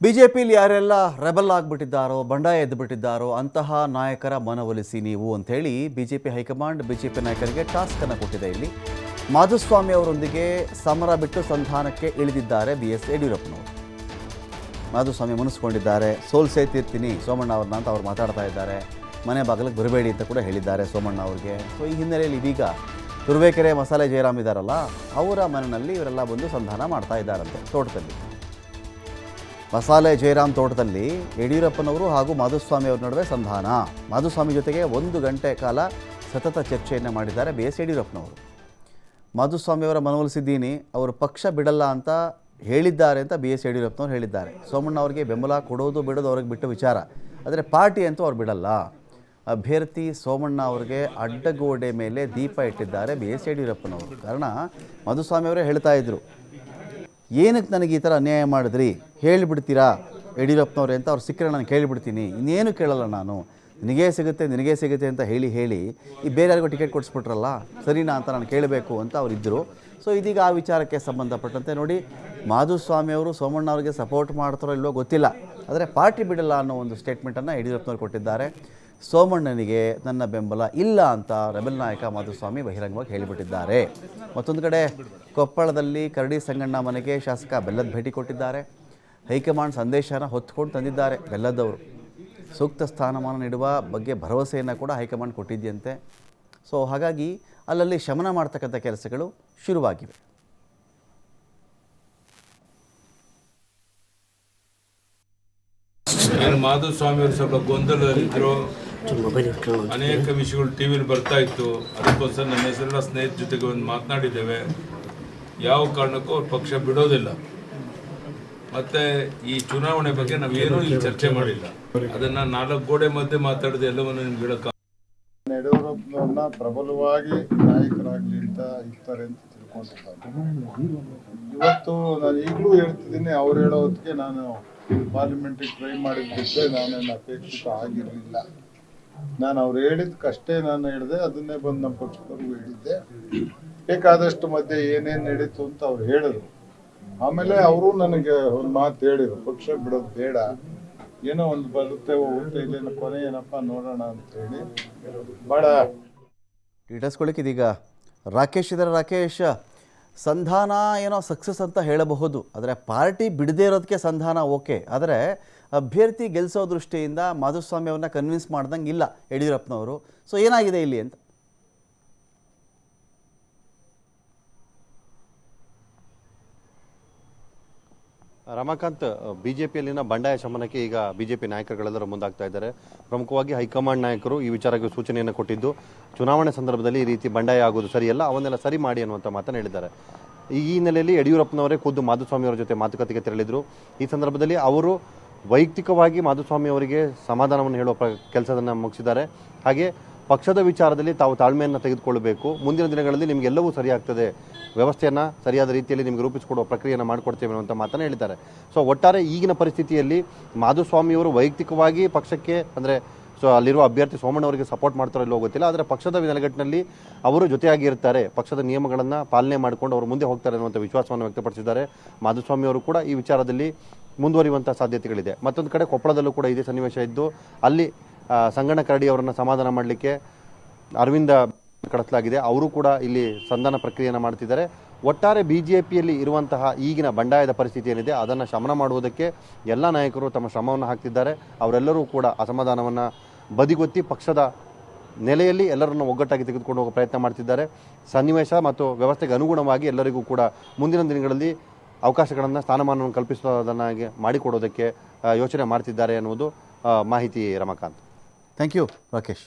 B J ಪಿಲಿ ಯಾರೆಲ್ಲ rebel ಆಗಿಬಿಟ್ಟಿದ್ದಾರೋ, ಬಂಡಾಯ ಎದ್ದುಬಿಟ್ಟಿದ್ದಾರೋ ಅಂತಹ ನಾಯಕರ ಮನವೊಲಿಸಿ ನೀವು ಅಂಥೇಳಿ B J P high command B J P ನಾಯಕರಿಗೆ ಟಾಸ್ಕನ್ನು ಕೊಟ್ಟಿದೆ ಇಲ್ಲಿ. ಮಾಧುಸ್ವಾಮಿ ಅವರೊಂದಿಗೆ ಸಮರ ಬಿಟ್ಟು ಸಂಧಾನಕ್ಕೆ ಇಳಿದಿದ್ದಾರೆ ಬಿ ಎಸ್ ಯಡಿಯೂರಪ್ಪನವರು. ಮಾಧುಸ್ವಾಮಿ ಮುನಿಸ್ಕೊಂಡಿದ್ದಾರೆ. ಸೋಲ್ಸೇ ತೀರ್ತೀನಿ, ಸೋಮಣ್ಣ ಅವ್ರನ್ನ ಅಂತ ಅವ್ರು ಮಾತಾಡ್ತಾ ಇದ್ದಾರೆ. ಮನೆ ಬಾಗಿಲಿಗೆ ಬರಬೇಡಿ ಅಂತ ಕೂಡ ಹೇಳಿದ್ದಾರೆ ಸೋಮಣ್ಣ ಅವ್ರಿಗೆ. ಸೊ ಈ ಹಿನ್ನೆಲೆಯಲ್ಲಿ ಇದೀಗ ತುರುವೇಕೆರೆ ಮಸಾಲೆ ಜಯರಾಮ್ ಇದ್ದಾರಲ್ಲ ಅವರ ಮನೆಯಲ್ಲಿ ಇವರೆಲ್ಲ ಬಂದು ಸಂಧಾನ ಮಾಡ್ತಾ ಇದ್ದಾರಂತೆ ತೋಟದಲ್ಲಿ. ಮಸಾಲೆ ಜಯರಾಮ್ ತೋಟದಲ್ಲಿ ಯಡಿಯೂರಪ್ಪನವರು ಹಾಗೂ ಮಾಧುಸ್ವಾಮಿ ಅವರ ನಡುವೆ ಸಂಧಾನ. ಮಾಧುಸ್ವಾಮಿ ಜೊತೆಗೆ ಒಂದು ಗಂಟೆ ಕಾಲ ಸತತ ಚರ್ಚೆಯನ್ನು ಮಾಡಿದ್ದಾರೆ ಬಿ ಎಸ್ ಯಡಿಯೂರಪ್ಪನವರು. ಮಾಧುಸ್ವಾಮಿ ಅವರ ಮನವೊಲಿಸಿದ್ದೀನಿ ಅವರು ಪಕ್ಷ ಬಿಡಲ್ಲ ಅಂತ ಹೇಳಿದ್ದಾರೆ ಅಂತ ಬಿ ಎಸ್ ಯಡಿಯೂರಪ್ಪನವರು ಹೇಳಿದ್ದಾರೆ. ಸೋಮಣ್ಣ ಅವರಿಗೆ ಬೆಂಬಲ ಕೊಡೋದು ಬಿಡೋದು ಅವ್ರಿಗೆ ಬಿಟ್ಟು ವಿಚಾರ. ಆದರೆ ಪಾರ್ಟಿ ಅಂತೂ ಅವ್ರು ಬಿಡಲ್ಲ. ಅಭ್ಯರ್ಥಿ ಸೋಮಣ್ಣ ಅವರಿಗೆ ಅಡ್ಡಗೋಡೆ ಮೇಲೆ ದೀಪ ಇಟ್ಟಿದ್ದಾರೆ ಬಿ ಎಸ್ ಯಡಿಯೂರಪ್ಪನವರು. ಕಾರಣ ಮಾಧುಸ್ವಾಮಿ ಅವರೇ ಹೇಳ್ತಾ ಇದ್ರು. ಏನಕ್ಕೆ ನನಗೆ ಈ ಥರ ಅನ್ಯಾಯ ಮಾಡಿದ್ರಿ? ಹೇಳಿಬಿಡ್ತೀರಾ? ಯಡಿಯೂರಪ್ಪನವ್ರೆ ಅಂತ ಅವ್ರು ಸಿಕ್ಕರೆ ನಾನು ಕೇಳಿಬಿಡ್ತೀನಿ. ಇನ್ನೇನು ಕೇಳಲ್ಲ ನಾನು. ನಿನಗೇ ಸಿಗುತ್ತೆ ನಿನಗೇ ಸಿಗುತ್ತೆ ಅಂತ ಹೇಳಿ ಹೇಳಿ ಈ ಬೇರೆ ಯಾರಿಗೂ ಟಿಕೆಟ್ ಕೊಡಿಸ್ಬಿಟ್ರಲ್ಲ, ಸರಿನಾ ಅಂತ ನಾನು ಕೇಳಬೇಕು ಅಂತ ಅವರಿದ್ದರು ಸೊ ಇದೀಗ ಆ ವಿಚಾರಕ್ಕೆ ಸಂಬಂಧಪಟ್ಟಂತೆ ನೋಡಿ, ಮಾಧುಸ್ವಾಮಿ ಅವರು ಸೋಮಣ್ಣ ಅವರಿಗೆ ಸಪೋರ್ಟ್ ಮಾಡ್ತಾರೋ ಇಲ್ವೋ ಗೊತ್ತಿಲ್ಲ. ಆದರೆ ಪಾರ್ಟಿ ಬಿಡಲ್ಲ ಅನ್ನೋ ಒಂದು ಸ್ಟೇಟ್ಮೆಂಟನ್ನು ಯಡಿಯೂರಪ್ಪನವ್ರು ಕೊಟ್ಟಿದ್ದಾರೆ. ಸೋಮಣ್ಣನಿಗೆ ನನ್ನ ಬೆಂಬಲ ಇಲ್ಲ ಅಂತ ರೆಬೆಲ್ ನಾಯಕ ಮಾಧುಸ್ವಾಮಿ ಬಹಿರಂಗವಾಗಿ ಹೇಳಿಬಿಟ್ಟಿದ್ದಾರೆ. ಮತ್ತೊಂದು ಕಡೆ ಕೊಪ್ಪಳದಲ್ಲಿ ಕರಡಿ ಸಂಗಣ್ಣ ಮನೆಗೆ ಶಾಸಕ ಬೆಲ್ಲದ ಭೇಟಿ ಕೊಟ್ಟಿದ್ದಾರೆ. ಹೈಕಮಾಂಡ್ ಸಂದೇಶನ ಹೊತ್ಕೊಂಡು ತಂದಿದ್ದಾರೆ ಬೆಲ್ಲದವರು ಸೂಕ್ತ ಸ್ಥಾನಮಾನ ನೀಡುವ ಬಗ್ಗೆ ಭರವಸೆಯನ್ನು ಕೂಡ ಹೈಕಮಾಂಡ್ ಕೊಟ್ಟಿದ್ಯಂತೆ. ಸೊ, ಹಾಗಾಗಿ ಅಲ್ಲಲ್ಲಿ ಶಮನ ಮಾಡ್ತಕ್ಕಂಥ ಕೆಲಸಗಳು ಶುರುವಾಗಿವೆ. ಮಾಧುಸ್ವಾಮಿ ಅವರು ಸ್ವಲ್ಪ ಗೊಂದಲದಲ್ಲಿದ್ದರು ಅನೇಕ ವಿಷಯಗಳು ಟಿ ವಿಲಿ ಬರ್ತಾ ಇತ್ತು. ಅದಕ್ಕೋಸ್ಕರ ನನ್ನ ಹೆಸರೆಲ್ಲ ಸ್ನೇಹಿತ ಜೊತೆಗೆ ಒಂದು ಮಾತನಾಡಿದ್ದೇವೆ. ಯಾವ ಕಾರಣಕ್ಕೂ ಅವ್ರ ಪಕ್ಷ ಬಿಡೋದಿಲ್ಲ. ಮತ್ತೆ ಈ ಚುನಾವಣೆ ಬಗ್ಗೆ ನಾವೇನು ಇಲ್ಲಿ ಚರ್ಚೆ ಮಾಡಿಲ್ಲ. ಅದನ್ನ ನಾಲ್ಕು ಗೋಡೆ ಮಧ್ಯೆ ಮಾತಾಡಿದ ಎಲ್ಲವನ್ನು ನಿಮ್ಗೆ ಬಿಡಕ ಯಡಿಯೂರಪ್ಪನವ್ರನ್ನ ಪ್ರಬಲವಾಗಿ ನಾಯಕರಾಗಿ ಅಂತ ಇರ್ತಾರೆ ಅಂತ ತಿಳ್ಕೊಂಡಿದ್ದಾರೆ. ಇವತ್ತು ನಾನು ಈಗಲೂ ಹೇಳ್ತಿದ್ದೀನಿ ಅವ್ರು ಹೇಳೋ ಹೊತ್ತಿಗೆ ನಾನು ಪಾರ್ಲಿಮೆಂಟ್ಗೆ ಟ್ರೈ ಮಾಡಿದ್ದಕ್ಕೆ ನಾನೇನು ಅಪೇಕ್ಷಿತ ಆಗಿರಲಿಲ್ಲ. ನಾನು ಅವ್ರು ಹೇಳಿದ್ಕಷ್ಟೇ ನಾನು ಹೇಳಿದೆ, ಅದನ್ನೇ ಬಂದು ನಮ್ಮ ಪಕ್ಷದವ್ರಿಗೂ ಹೇಳಿದ್ದೆ. ಬೇಕಾದಷ್ಟು ಮಧ್ಯೆ ಏನೇನು ನಡೀತು ಅಂತ ಅವ್ರು ಹೇಳಿದ್ರು. ಆಮೇಲೆ ಅವರು ನನಗೆ ಒಂದು ಮಾತು ಹೇಳಿದ್ರು, ಪಕ್ಷ ಬಿಡೋದು ಬೇಡ. ಏನೋ ಒಂದು ಬರುತ್ತೆ ಹೋಗುತ್ತೆ ಇಲ್ಲೇನೋ ಕೊನೆ ಏನಪ್ಪ ನೋಡೋಣ ಅಂತ ಹೇಳಿ ಬಹಳ ಇಡಿಸ್ಕೊಳ್ಳಿಕ್ಕೆ ಇದೀಗ ರಾಕೇಶ್ ಇದ್ದಾರೆ ರಾಕೇಶ್, ಸಂಧಾನ ಏನೋ ಸಕ್ಸಸ್ ಅಂತ ಹೇಳಬಹುದು, ಆದರೆ ಪಾರ್ಟಿ ಬಿಡದೇ ಇರೋದಕ್ಕೆ ಸಂಧಾನ ಓಕೆ. ಆದರೆ ಅಭ್ಯರ್ಥಿ ಗೆಲ್ಲಿಸೋ ದೃಷ್ಟಿಯಿಂದ ಮಾಧುಸ್ವಾಮಿ ಅವ್ರನ್ನ ಕನ್ವಿನ್ಸ್ ಮಾಡ್ದಂಗೆ ಇಲ್ಲ ಯಡಿಯೂರಪ್ಪನವರು. ಸೊ ಏನಾಗಿದೆ ಇಲ್ಲಿ ಅಂತ? ರಮಾಕಾಂತ್, ಬಿಜೆಪಿಯಲ್ಲಿನ ಬಂಡಾಯ ಶಮನಕ್ಕೆ ಈಗ ಬಿಜೆಪಿ ನಾಯಕರುಗಳೆಲ್ಲರೂ ಮುಂದಾಗ್ತಾ ಇದ್ದಾರೆ. ಪ್ರಮುಖವಾಗಿ ಹೈಕಮಾಂಡ್ ನಾಯಕರು ಈ ವಿಚಾರಕ್ಕೆ ಸೂಚನೆಯನ್ನು ಕೊಟ್ಟಿದ್ದು, ಚುನಾವಣೆ ಸಂದರ್ಭದಲ್ಲಿ ಈ ರೀತಿ ಬಂಡಾಯ ಆಗೋದು ಸರಿಯಲ್ಲ, ಅವನ್ನೆಲ್ಲ ಸರಿ ಮಾಡಿ ಅನ್ನುವಂಥ ಮಾತನ್ನು ಹೇಳಿದ್ದಾರೆ. ಈ ಹಿನ್ನೆಲೆಯಲ್ಲಿ ಯಡಿಯೂರಪ್ಪನವರೇ ಖುದ್ದು ಮಾಧುಸ್ವಾಮಿ ಅವರ ಜೊತೆ ಮಾತುಕತೆಗೆ ತೆರಳಿದ್ರು. ಈ ಸಂದರ್ಭದಲ್ಲಿ ಅವರು ವೈಯಕ್ತಿಕವಾಗಿ ಮಾಧುಸ್ವಾಮಿ ಅವರಿಗೆ ಸಮಾಧಾನವನ್ನು ಹೇಳುವ ಕೆಲಸವನ್ನು ಮುಗಿಸಿದ್ದಾರೆ. ಹಾಗೆ ಪಕ್ಷದ ವಿಚಾರದಲ್ಲಿ ತಾವು ತಾಳ್ಮೆಯನ್ನು ತೆಗೆದುಕೊಳ್ಳಬೇಕು. ಮುಂದಿನ ದಿನಗಳಲ್ಲಿ ನಿಮಗೆಲ್ಲವೂ ಸರಿಯಾಗ್ತದೆ. ವ್ಯವಸ್ಥೆಯನ್ನು ಸರಿಯಾದ ರೀತಿಯಲ್ಲಿ ನಿಮಗೆ ರೂಪಿಸಿಕೊಡುವ ಪ್ರಕ್ರಿಯೆಯನ್ನು ಮಾಡಿಕೊಡ್ತೇವೆ ಅಂತ ಮಾತನ್ನು ಹೇಳಿದ್ದಾರೆ. ಸೊ ಒಟ್ಟಾರೆ ಈಗಿನ ಪರಿಸ್ಥಿತಿಯಲ್ಲಿ ಮಾಧುಸ್ವಾಮಿಯವರು ವೈಯಕ್ತಿಕವಾಗಿ ಪಕ್ಷಕ್ಕೆ ಅಂದರೆ ಸೊ, ಅಲ್ಲಿರುವ ಅಭ್ಯರ್ಥಿ ಸೋಮಣ್ಣ ಅವರಿಗೆ ಸಪೋರ್ಟ್ ಮಾಡ್ತಾರೋ ಇಲ್ಲೋ ಗೊತ್ತಿಲ್ಲ. ಆದರೆ ಪಕ್ಷದ ನೆಲೆಗಟ್ಟಿನಲ್ಲಿ ಅವರು ಜೊತೆಯಾಗಿ ಇರ್ತಾರೆ. ಪಕ್ಷದ ನಿಯಮಗಳನ್ನು ಪಾಲನೆ ಮಾಡಿಕೊಂಡು ಅವರು ಮುಂದೆ ಹೋಗ್ತಾರೆ ಅನ್ನುವಂಥ ವಿಶ್ವಾಸವನ್ನು ವ್ಯಕ್ತಪಡಿಸಿದ್ದಾರೆ. ಮಾಧುಸ್ವಾಮಿ ಅವರು ಕೂಡ ಈ ವಿಚಾರದಲ್ಲಿ ಮುಂದುವರಿಯುವಂಥ ಸಾಧ್ಯತೆಗಳಿದೆ. ಮತ್ತೊಂದು ಕಡೆ ಕೊಪ್ಪಳದಲ್ಲೂ ಕೂಡ ಇದೇ ಸನ್ನಿವೇಶ ಇದ್ದು, ಅಲ್ಲಿ ಸಂಗಣ್ಣ ಕರಡಿ ಅವರನ್ನು ಸಮಾಧಾನ ಮಾಡಲಿಕ್ಕೆ ಅರವಿಂದ ಕಳಿಸಲಾಗಿದೆ ಅವರು ಕೂಡ ಇಲ್ಲಿ ಸಂಧಾನ ಪ್ರಕ್ರಿಯೆಯನ್ನು ಮಾಡ್ತಿದ್ದಾರೆ. ಒಟ್ಟಾರೆ ಬಿ ಜೆ ಪಿಯಲ್ಲಿ ಇರುವಂತಹ ಈಗಿನ ಬಂಡಾಯದ ಪರಿಸ್ಥಿತಿ ಏನಿದೆ, ಅದನ್ನು ಶಮನ ಮಾಡುವುದಕ್ಕೆ ಎಲ್ಲ ನಾಯಕರು ತಮ್ಮ ಶ್ರಮವನ್ನು ಹಾಕ್ತಿದ್ದಾರೆ. ಅವರೆಲ್ಲರೂ ಕೂಡ ಅಸಮಾಧಾನವನ್ನು ಬದಿಗೊತ್ತಿ ಪಕ್ಷದ ನೆಲೆಯಲ್ಲಿ ಎಲ್ಲರನ್ನು ಒಗ್ಗಟ್ಟಾಗಿ ತೆಗೆದುಕೊಂಡು ಹೋಗೋ ಪ್ರಯತ್ನ ಮಾಡ್ತಿದ್ದಾರೆ. ಸನ್ನಿವೇಶ ಮತ್ತು ವ್ಯವಸ್ಥೆಗೆ ಅನುಗುಣವಾಗಿ ಎಲ್ಲರಿಗೂ ಕೂಡ ಮುಂದಿನ ದಿನಗಳಲ್ಲಿ ಅವಕಾಶಗಳನ್ನು ಸ್ಥಾನಮಾನವನ್ನು ಕಲ್ಪಿಸೋದನ್ನಾಗಿ ಮಾಡಿಕೊಡೋದಕ್ಕೆ ಯೋಚನೆ ಮಾಡ್ತಿದ್ದಾರೆ ಅನ್ನುವುದು ಮಾಹಿತಿ ರಮಾಕಾಂತ್. Thank you Rakesh